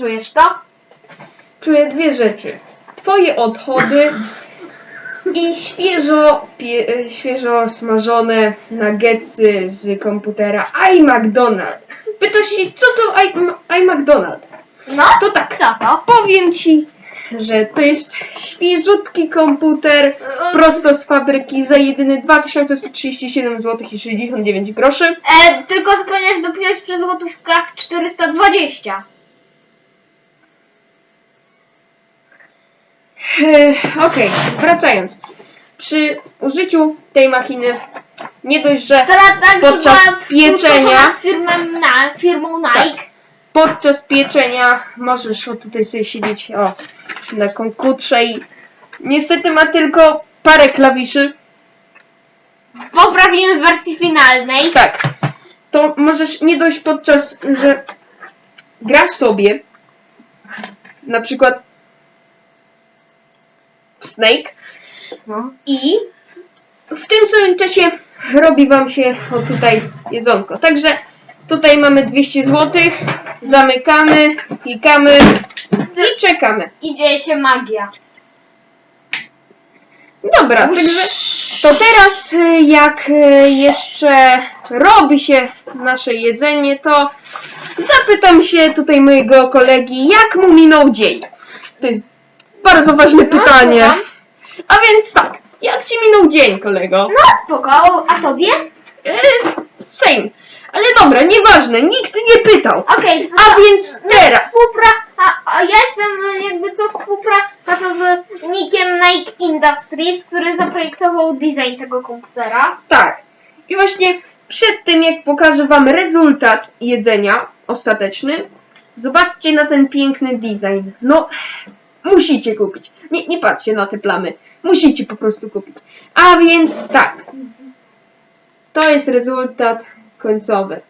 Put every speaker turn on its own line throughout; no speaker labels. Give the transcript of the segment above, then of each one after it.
Czujesz to?
Czuję dwie rzeczy. Twoje odchody i świeżo, pie, e, świeżo smażone nuggetsy z komputera iMcDonald. Pytasz się, co to iMcDonald?
No?
To tak,
Co to?
powiem ci, że to jest świeżutki komputer prosto z fabryki za jedyne 2137 zł i 69 groszy.
E, tylko zapomniałeś dopisać przy złotówkach 420.
Okej, wracając. Przy użyciu tej machiny nie dość, że
Która tak
Podczas pieczenia-
z firmą, na, firmą Nike.
podczas pieczenia możesz o tutaj sobie siedzieć o, na komputrze i niestety ma tylko parę klawiszy.
Poprawimy w wersji finalnej.
Tak, to możesz nie dość podczas, że grasz sobie na przykład Snake
No.
i w tym samym czasie robi wam się o tutaj jedzonko. Także tutaj mamy 200 zł, zamykamy, klikamy i czekamy.
I dzieje się magia.
Dobra, także to teraz y, jak y, jeszcze robi się nasze jedzenie, to zapytam się tutaj mojego kolegi, jak mu minął dzień. To jest bardzo ważne pytanie.
słucham.
A więc tak, jak ci minął dzień, kolego?
No spoko, a tobie?
Yy, same. Ale dobra, nieważne, nikt nie pytał.
Okej,
A więc teraz.
Współpra... A, a ja jestem y, jakby co Nickiem Nike Industries, który zaprojektował design tego komputera.
Tak. I właśnie przed tym, jak pokażę Wam rezultat jedzenia ostateczny, zobaczcie na ten piękny design. No, musicie kupić. Nie, nie patrzcie na te plamy. Musicie po prostu kupić. A więc tak. To jest rezultat końcowy.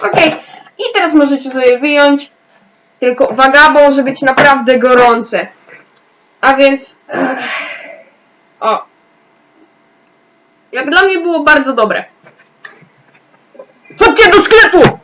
Okej. I teraz możecie sobie wyjąć. Tylko uwaga, bo może być naprawdę gorące. A więc... Ech, o. Jak dla mnie było bardzo dobre. Chodźcie do sklepu!